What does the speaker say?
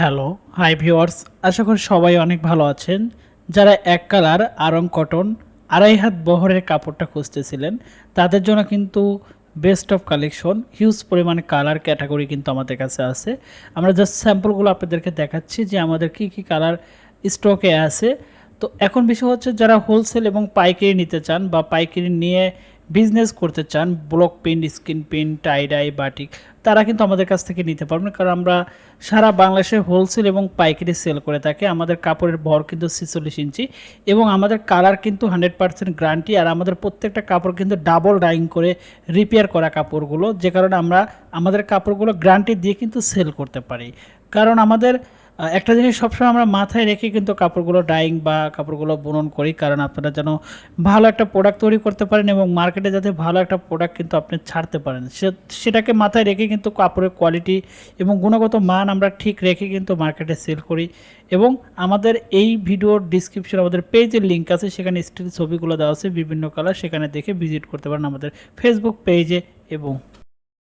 Hello hi viewers আশা করি সবাই অনেক ভালো আছেন। যারা এক কালার, আরং কটন আড়াই হাত বহরের কাপড়টা খুঁজতেছিলেন, তাদের জন্য কিন্তু বেস্ট অফ কালেকশন হিউজ পরিমাণে কালার ক্যাটাগরি কিন্তু আমাদের কাছে আছে। আমরা জাস্ট স্যাম্পলগুলো আপনাদেরকে দেখাচ্ছি যে আমাদের কি কি কালার স্টকে আছে। তো এখন বিষয় হচ্ছে যারা হোলসেল এবং পাইকারি নিতে চান বা পাইকারি নিয়ে বিজনেস করতে চান block paint screen print tie dye batik তারা কিন্তু আমাদের কাছ থেকে নিতে পারবেন। কারণ আমরা সারা বাংলাদেশে হোলসেল এবং পাইকারি সেল করে থাকি। আমাদের কাপড়ের ভর কিন্তু ছেচল্লিশ ইঞ্চি এবং আমাদের কালার কিন্তু হান্ড্রেড পার্সেন্ট গ্যারান্টি আর আমাদের প্রত্যেকটা কাপড় কিন্তু ডাবল ডাইং করে রিপেয়ার করা কাপড়গুলো। যে কারণে আমরা আমাদের কাপড়গুলো গ্যারান্টি দিয়ে কিন্তু সেল করতে পারি। কারণ আমাদের একটা জিনিস সবসময় আমরা মাথায় রেখে কিন্তু কাপড়গুলো ডাইং বা কাপড়গুলো বুনন করি, কারণ আপনারা যেন ভালো একটা প্রোডাক্ট তৈরি করতে পারেন এবং মার্কেটে যাতে ভালো একটা প্রোডাক্ট কিন্তু আপনি ছাড়তে পারেন। সেটাকে মাথায় রেখে কিন্তু কাপড়ের কোয়ালিটি এবং গুণগত মান আমরা ঠিক রেখে কিন্তু মার্কেটে সেল করি এবং আমাদের এই ভিডিওর ডিসক্রিপশন আমাদের পেজের লিঙ্ক আছে, সেখানে স্টিল ছবিগুলো দেওয়া আছে, বিভিন্ন কালার সেখানে দেখে ভিজিট করতে পারেন আমাদের ফেসবুক পেজে এবং